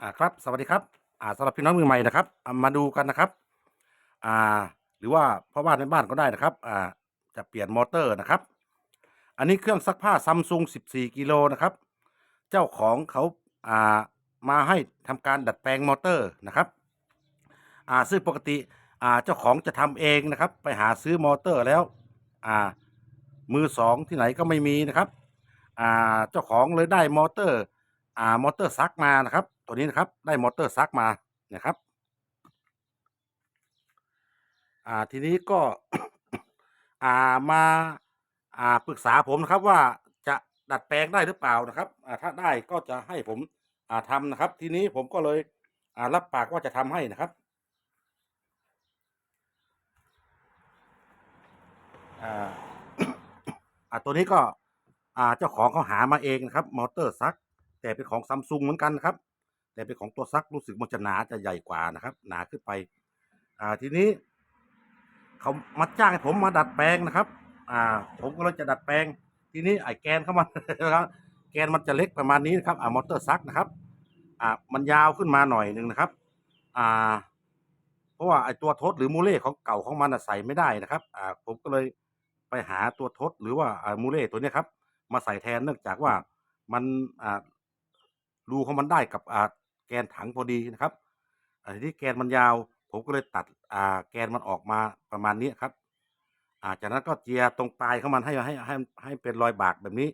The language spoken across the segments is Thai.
อ่าครับ สวัสดีครับ อ่าสำหรับพี่น้องมือใหม่นะครับอามาดูกันนะครับ อ่า หรือว่าพ่อบ้านในบ้านก็ได้นะครับ อ่า จะเปลี่ยนมอเตอร์นะครับ อันนี้เครื่องซักผ้าซัมซุง14 กิโลนะครับ เจ้าของเขาอ่ามาให้ทำการดัดแปลงมอเตอร์นะครับ อ่า ซึ่งปกติ อ่า เจ้าของจะทำเองนะครับ ไปหาซื้อมอเตอร์แล้ว อ่า มือสองที่ไหนก็ไม่มีนะครับ อ่า เจ้าของเลยได้มอเตอร์ อ่า มอเตอร์ซักมานะครับ ตัวนี้นะครับ ได้มอเตอร์ซักมานะครับ อ่าทีนี้ก็ อ่ามาอ่าปรึกษาผมนะครับว่าจะดัดแปลงได้หรือเปล่านะครับอ่าถ้าได้ก็จะให้ผมอ่าทำนะครับ ทีนี้ผมก็เลยอ่ารับปากว่าจะทำให้นะครับอ่าอ่าตัวนี้ก็อ่าเจ้าของเขาหามาเองนะครับ มอเตอร์ซัก แต่เป็นของซัมซุงเหมือนกันนะครับ แต่เป็นของตัวซักรู้สึกมันจะหนาจะใหญ่กว่านะครับ หนาขึ้นไป อ่าทีนี้เขามาจ้างให้ผมมาดัดแปลงนะครับ อ่า ผมก็เลยจะดัดแปลง ทีนี้ไอ้แกนเข้ามานะครับ แกนมันจะเล็กประมาณนี้นะครับ อ่ามอเตอร์ซักนะครับ อ่ามันยาวขึ้นมาหน่อยหนึ่งนะครับ อ่า เพราะว่าไอ้ตัวทดหรือมูเล่ของเก่าของมันใส่ไม่ได้นะครับ อ่า ผมก็เลยไปหาตัวทดหรือว่าอ่ามูเล่ตัวนี้ครับ มาใส่แทนเนื่องจากว่ามันอ่ารูของมันได้กับอ่า แกนถังพอดีนะครับอ่าทีนี้แกนมันยาว ผมก็เลยตัดอ่าแกนมันออกมาประมาณนี้ครับอ่าจากนั้นก็เจียตรงปลายของมันให้ให้ให้ให้เป็นรอยบากแบบนี้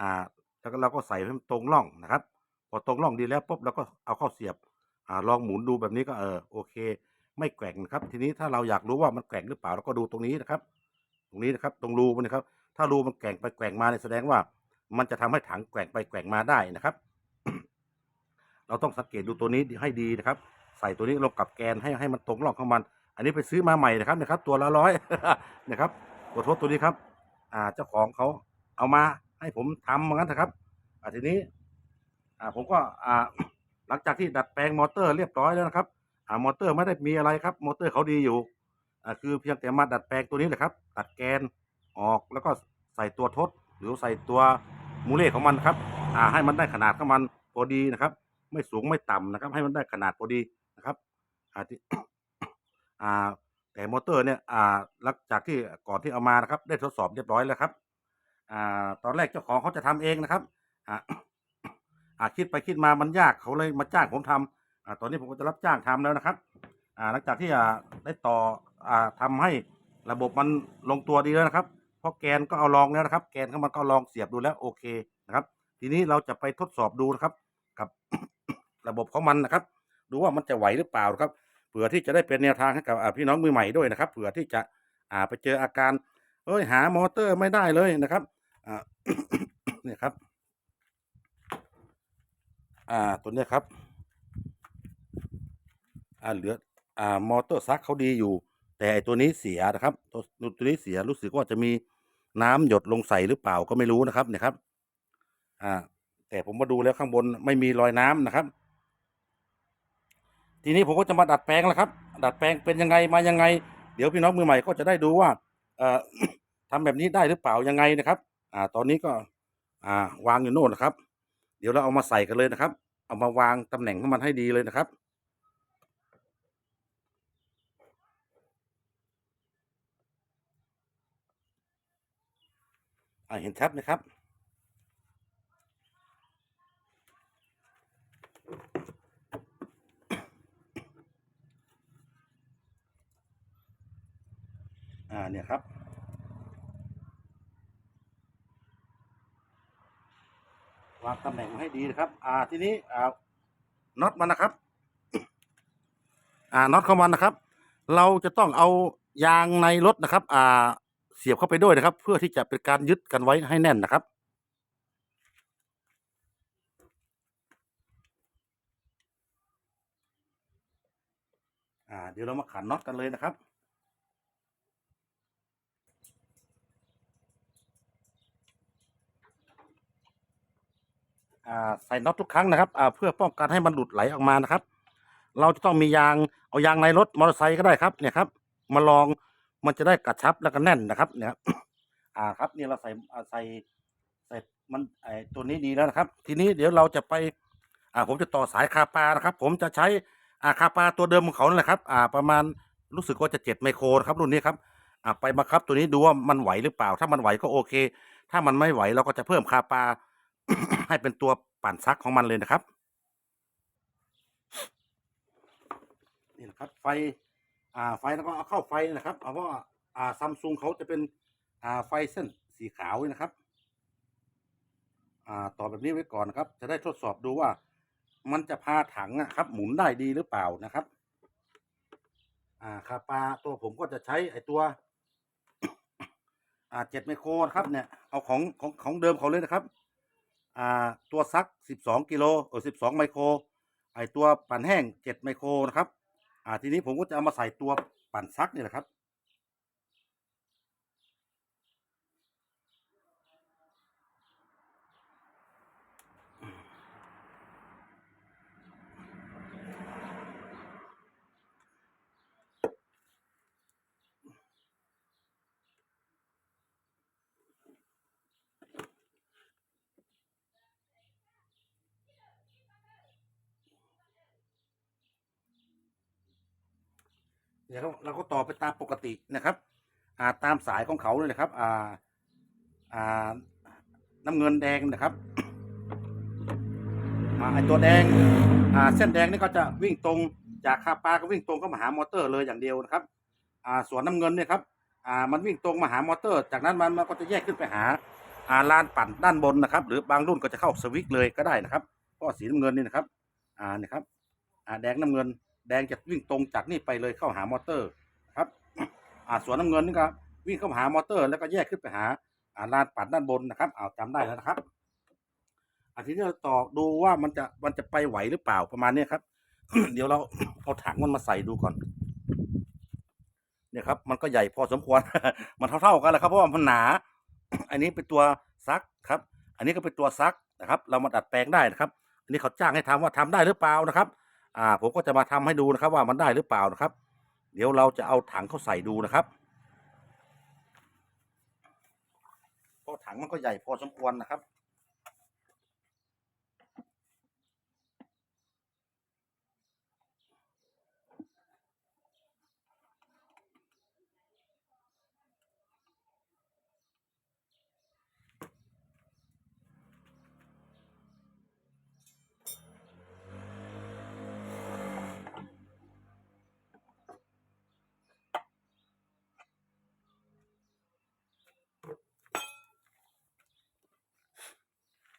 อ่าแล้วก็เราก็ใส่ให้มันตรงร่องนะครับ พอตรงร่องดีแล้วปุ๊บเราก็เอาเข้าเสียบอ่าลองหมุนดูแบบนี้ก็เออโอเค ไม่แกว่งนะครับ ทีนี้ถ้าเราอยากรู้ว่ามันแกว่งหรือเปล่าเราก็ดูตรงนี้นะครับ ตรงนี้นะครับ ตรงรูมันนะครับ ถ้ารูมันแกว่งไปแกว่งมาเนี่ยแสดงว่า มันจะทำให้ถังแกว่งไปแกว่งมาได้นะครับ เราต้องสังเกตดูตัวนี้ให้ดีนะครับ ใส่ตัวนี้ลงกับแกนให้ให้มันตรงร่องของมัน อันนี้ไปซื้อมาใหม่นะครับนะครับ ตัวละร้อยนะครับตัวทดตัวนี้ครับ อ่าเจ้าของเขาเอามาให้ผมทำเหมือนกันนะครับอ่าทีนี้ อ่าผมก็อ่าหลังจากที่ดัดแปลงมอเตอร์เรียบร้อยแล้วนะครับ อ่ามอเตอร์ไม่ได้มีอะไรครับ มอเตอร์เขาดีอยู่อ่าคือเพียงแต่มาดัดแปลงตัวนี้แหละครับตัดแกนออกแล้วก็ใส่ตัวทด หรือใส่ตัวมูเล่ของมันครับ อ่าให้มันได้ขนาดของมันพอดีนะครับ ไม่สูงไม่ต่ำนะครับ ให้มันได้ขนาดพอดีนะครับอาที่อ่าแต่มอเตอร์เนี่ยอ่าหลังจากที่ก่อนที่เอามานะครับ ได้ทดสอบเรียบร้อยแล้วครับอ่าตอนแรกเจ้าของเขาจะทำเองนะครับอ่าอ่าคิดไปคิดมามันยากเขาเลยมาจ้างผมทำอ่าตอนนี้ผมก็จะรับจ้างทำแล้วนะครับอ่าหลังจากที่อ่าได้ต่ออ่าทำให้ระบบมันลงตัวดีแล้วนะครับเพราะแกนก็เอาลองแล้วนะครับ แกนเข้ามาก็ลองเสียบดูแล้วโอเคนะครับ ทีนี้เราจะไปทดสอบดูนะครับ กับ ระบบของมันนะครับ ดูว่ามันจะไหวหรือเปล่าครับเผื่อที่จะได้เป็นแนวทางให้กับพี่น้องมือใหม่ด้วยนะครับเผื่อที่จะอ่าไปเจออาการ เอ้ยหามอเตอร์ไม่ได้เลยนะครับอ่าเนี่ยครับ อ่าตัวเนี้ยครับ อ่าเหลืออ่ามอเตอร์ซักเขาดีอยู่ แต่ไอตัวนี้เสียนะครับตัวตัวนี้เสียรู้สึกว่าจะมีน้ำหยดลงใส่หรือเปล่าก็ไม่รู้นะครับเนี่ยครับ อ่า แต่ผมมาดูแล้วข้างบนไม่มีรอยน้ำนะครับ ทีนี้ผมก็จะมาดัดแปลงแล้วครับ ดัดแปลงเป็นยังไงมายังไง เดี๋ยวพี่น้องมือใหม่ก็จะได้ดูว่าเอ่อทำแบบนี้ได้หรือเปล่ายังไงนะครับ อ่า ตอนนี้ก็อ่าวางอยู่โน่นนะครับ เดี๋ยวเราเอามาใส่กันเลยนะครับ เอามาวางตำแหน่งของมันให้ดีเลยนะครับอ่าเห็นชัดไหมครับ เนี่ยครับ วางตำแหน่งให้ดีนะครับ อ่าทีนี้อ่าน็อตมันนะครับ อ่าน็อตของมันนะครับ เราจะต้องเอายางในรถนะครับ อ่า เสียบเข้าไปด้วยนะครับ เพื่อที่จะเป็นการยึดกันไว้ให้แน่นนะครับอ่าเดี๋ยวเรามาขันน็อตกันเลยนะครับ ใส่น็อตทุกครั้งนะครับเพื่อป้องกันให้มันหลุดไหลออกมานะครับ เราจะต้องมียางเอายางในรถมอเตอร์ไซค์ก็ได้ครับเนี่ยครับ มาลองมันจะได้กระชับแล้วก็แน่นนะครับ เนี่ยครับอ่าครับนี่เราใส่ใส่ใส่มันไอตัวนี้ดีแล้วนะครับ ทีนี้เดี๋ยวเราจะไปอ่าผมจะต่อสายคาปานะครับ ผมจะใช้อ่าคาปาตัวเดิมของเขาแหละครับ อ่า ประมาณรู้สึกว่าจะเจ็ดไมโครครับรุ่นนี้ครับอ่าไปบังคับตัวนี้ดูว่ามันไหวหรือเปล่า ถ้ามันไหวก็โอเค ถ้ามันไม่ไหวเราก็จะเพิ่มคาปา ให้เป็นตัวปั่นซักของมันเลยนะครับ นี่นะครับ ไฟ อ่า ไฟแล้วก็เอาเข้าไฟนะครับเอาว่าอ่าซัมซุงเขาจะเป็น อ่า ไฟเส้นสีขาวนี่นะครับ อ่า ต่อแบบนี้ไว้ก่อนนะครับ จะได้ทดสอบดูว่า มันจะพาถังนะครับ หมุนได้ดีหรือเปล่านะครับ อ่าคาปาตัวผมก็จะใช้ไอตัว อ่าเจ็ดไมโครครับเนี่ย เอาของของของเดิมเขาเลยนะครับ อ่าตัวซักสิบสองกิโลเออสิบสองไมโคร ไอตัวปั่นแห้งเจ็ดไมโครนะครับ อ่าทีนี้ผมก็จะเอามาใส่ตัวปั่นซักนี่แหละครับ เดี๋ยวเราเราก็ต่อไปตามปกตินะครับอ่าตามสายของเขาเลยนะครับ อ่า อ่า น้ำเงินแดงนะครับอ่าไอตัวแดง อ่า เส้นแดงนี่ก็จะวิ่งตรงจากคาปาก็วิ่งตรงเข้ามาหามอเตอร์เลยอย่างเดียวนะครับ อ่า ส่วนน้ำเงินเนี่ยครับ อ่า มันวิ่งตรงมาหามอเตอร์ จากนั้นมันมันก็จะแยกขึ้นไปหา อ่าลานปั่นด้านบนนะครับ หรือบางรุ่นก็จะเข้าสวิตช์เลยก็ได้นะครับเพราะสีน้ำเงินนี่นะครับ อ่า นี่ครับ อ่า แดงน้ำเงิน แดงจะวิ่งตรงจากนี่ไปเลยเข้าหามอเตอร์ครับอ่าส่วนน้ำเงินนี่ก็วิ่งเข้าหามอเตอร์ แล้วก็แยกขึ้นไปหาอ่าลานปัดด้านบนนะครับเอาจำได้แล้วนะครับอันทีนี้เราต่อดูว่ามันจะมันจะไปไหวหรือเปล่าประมาณเนี้ครับ เดี๋ยวเราเอาถังมันมาใส่ดูก่อน เนี่ยครับ มันก็ใหญ่พอสมควร มันเท่าๆกันแหละครับเพราะว่ามันหนา อันนี้เป็นตัวซักครับ อันนี้ก็เป็นตัวซักนะครับ เรามาดัดแปลงได้นะครับ อันนี้เขาจ้างให้ทำว่าทำได้หรือเปล่านะครับ อ่า ผมก็จะมาทำให้ดูนะครับ ว่ามันได้หรือเปล่านะครับ เดี๋ยวเราจะเอาถังเข้าใส่ดูนะครับเพราะถังมันก็ใหญ่พอสมควรนะครับ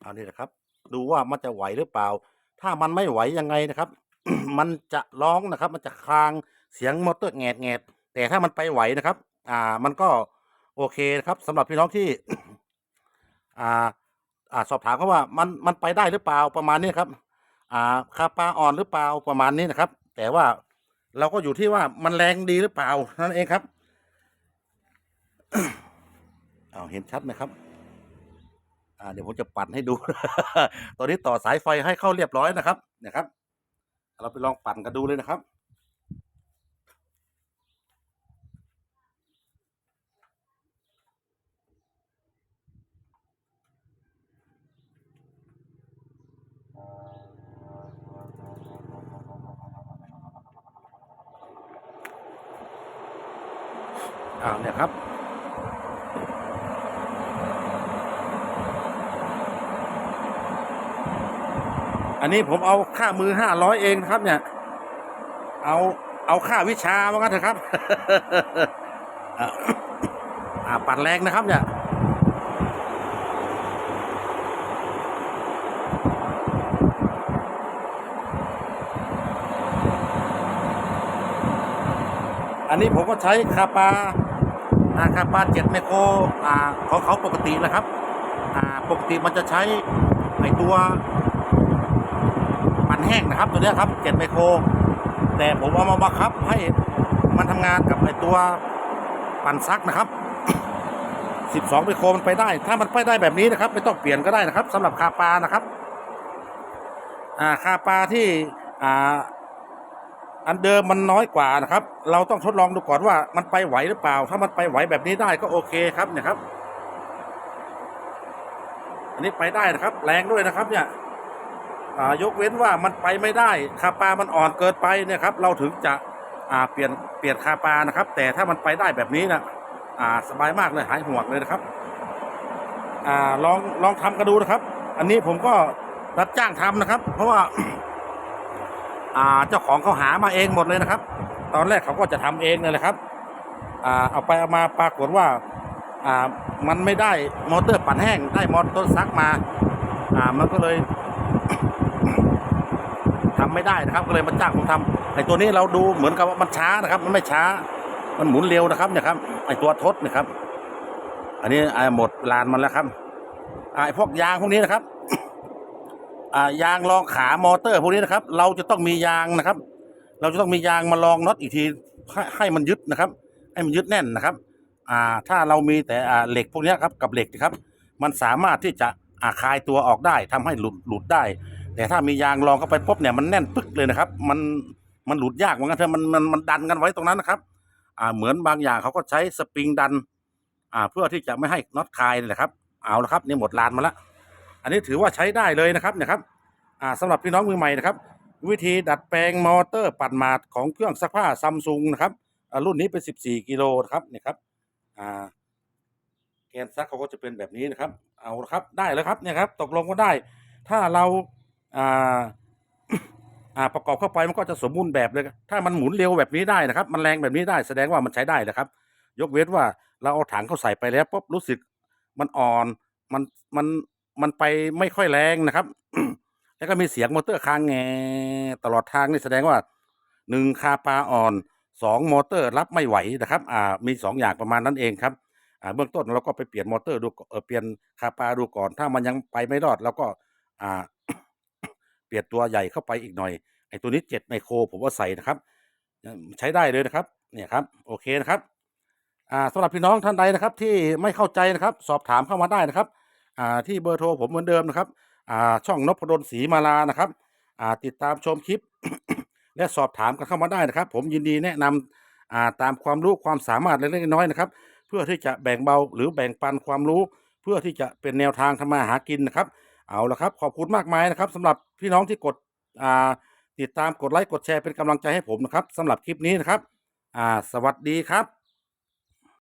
เอานี่นะครับ ดูว่ามันจะไหวหรือเปล่า ถ้ามันไม่ไหวยังไงนะครับ มันจะร้องนะครับ มันจะคลางเสียงมอเตอร์แงดแงดแต่ถ้ามันไปไหวนะครับ อ่า มันก็โอเคนะครับสำหรับพี่น้องที่ อ่า อ่าสอบถามเขาว่ามันมันไปได้หรือเปล่าประมาณนี้ครับ อ่าคาปาอ่อนหรือเปล่าประมาณนี้นะครับ แต่ว่าเราก็อยู่ที่ว่ามันแรงดีหรือเปล่านั่นเองครับเอาเห็นชัดไหมครับ อ่าเดี๋ยวผมจะปั่นให้ดู ตอนนี้ต่อสายไฟให้เข้าเรียบร้อยนะครับนะครับ เราไปลองปั่นกันดูเลยนะครับอ้าเนี่ยครับ อันนี้ผมเอาค่ามือห้าร้อยเองครับ เนี่ย เอาเอาค่าวิชามากันเถอะครับอ่าปั่นแรงนะครับ เนี่ยอันนี้ผมก็ใช้คาปาอาคาปาเจ็ดไมโครอ่าของเขาปกตินะครับ อ่าปกติมันจะใช้ไอตัว ปั่นแห้งนะครับตัวนี้ครับเจ็ดไมโคร แต่ผมเอามาบังคับให้มันทำงานกับไอตัวปั่นซักนะครับ 12ไมโครมันไปได้ ถ้ามันไปได้แบบนี้นะครับ ไม่ต้องเปลี่ยนก็ได้นะครับสำหรับคาปานะครับอ่าคาปาที่อ่าอันเดิมมันน้อยกว่านะครับ เราต้องทดลองดูก่อนว่ามันไปไหวหรือเปล่า ถ้ามันไปไหวแบบนี้ได้ก็โอเคครับเนี่ยครับ อันนี้ไปได้นะครับ แรงด้วยนะครับเนี่ย ยกเว้นว่ามันไปไม่ได้คาปามันอ่อนเกินไปเนี่ยครับเราถึงจะเปลี่ยนเปลี่ยนคาปานะครับ แต่ถ้ามันไปได้แบบนี้นะ่าสบายมากเลยหายห่วงเลยนะครับอลองลองทำกันดูนะครับ อันนี้ผมก็รับจ้างทำนะครับ เพราะว่า่าเจ้าของเขาหามาเองหมดเลยนะครับ ตอนแรกเขาก็จะทำเองเลยแหละครับอเอาไปเอามาปรากฏว่าอ่ามันไม่ได้มอเตอร์ปั่นแห้งได้มอเตอร์ซักมาอ่ามันก็เลย ไม่ได้นะครับ ก็เลยมาจ้างผมทำไอ้ตัวนี้เราดูเหมือนกับว่ามันช้านะครับ มันไม่ช้า มันหมุนเร็วนะครับเนี่ยครับไอ้ตัวทดนะครับ อันนี้ไอ่าหมดลานมันแล้วครับไอ้พวกยางพวกนี้นะครับอ่ายางรองขามอเตอร์พวกนี้นะครับ เราจะต้องมียางนะครับ เราจะต้องมียางมาลองน็อตอีกทีให้มันยึดนะครับ ให้มันยึดแน่นนะครับอ่าถ้าเรามีแต่อ่าเหล็กพวกนี้ครับกับเหล็กนะครับ มันสามารถที่จะอ่าคลายตัวออกได้ทำให้หลุดหลุดได้ แต่ถ้ามียางรองเข้าไปปุ๊บเนี่ยมันแน่นปึ๊กเลยนะครับ มันมันหลุดยากเหมือนกันเถอะมันมันมันดันกันไว้ตรงนั้นนะครับ อ่าเหมือนบางอย่างเขาก็ใช้สปริงดัน อ่า เพื่อที่จะไม่ให้น็อตคลายนี่แหละครับ เอาละครับนี่หมดลานมาล้วอันนี้ถือว่าใช้ได้เลยนะครับเนี่ยครับ อ่าสำหรับพี่น้องมือใหม่นะครับ วิธีดัดแปลงมอเตอร์ปั่นมาดของเครื่องซักผ้าซัมซุงนะครับรุ่นนี้เป็น 14 กิโลนะครับเนี่ยครับ อ่าแกนซักเขาก็จะเป็นแบบนี้นะครับ เอาละครับ ได้แล้วครับเนี่ยครับ ตกลงก็ได้ ถ้าเรา อ่าอ่าประกอบเข้าไปมันก็จะสมบูรณ์แบบเลย ถ้ามันหมุนเร็วแบบนี้ได้นะครับ มันแรงแบบนี้ได้แสดงว่ามันใช้ได้นะครับ ยกเว้นว่าเราเอาถังเข้าใส่ไปแล้วปุ๊บรู้สึกมันอ่อนมันมันมันไปไม่ค่อยแรงนะครับ แล้วก็มีเสียงมอเตอร์ค้างแงตลอดทางนี่แสดงว่าหนึ่งคาปาอ่อนสองมอเตอร์รับไม่ไหวนะครับ อ่า มีสองอย่างประมาณนั้นเองครับ อ่า เบื้องต้นเราก็ไปเปลี่ยนมอเตอร์ดูเออเปลี่ยนคาปาดูก่อน ถ้ามันยังไปไม่รอดเราก็ อ่า ลี่ยนตัวใหญ่เข้าไปอีกหน่อยไอ้ตัวนี้เจ็ดไมโครผมว่าใส่นะครับ ใช้ได้เลยนะครับเนี่ยครับโอเคนะครับอ่าสำหรับพี่น้องท่านใดนะครับ ที่ไม่เข้าใจนะครับ สอบถามเข้ามาได้นะครับอ่าที่เบอร์โทรผมเหมือนเดิมนะครับอ่าช่องนพดลศรีมาลานะครับอ่าติดตามชมคลิป และสอบถามกันเข้ามาได้นะครับ ผมยินดีแนะนำอ่าตามความรู้ความสามารถเล็กๆน้อยๆนะครับ เพื่อที่จะแบ่งเบาหรือแบ่งปันความรู้ เพื่อที่จะเป็นแนวทางทำมาหากินนะครับ เอาละครับ ขอบคุณมากมายนะครับสำหรับพี่น้องที่กดอ่าติดตามกดไลค์กดแชร์เป็นกำลังใจให้ผมนะครับสำหรับคลิปนี้นะครับอ่าสวัสดีครับ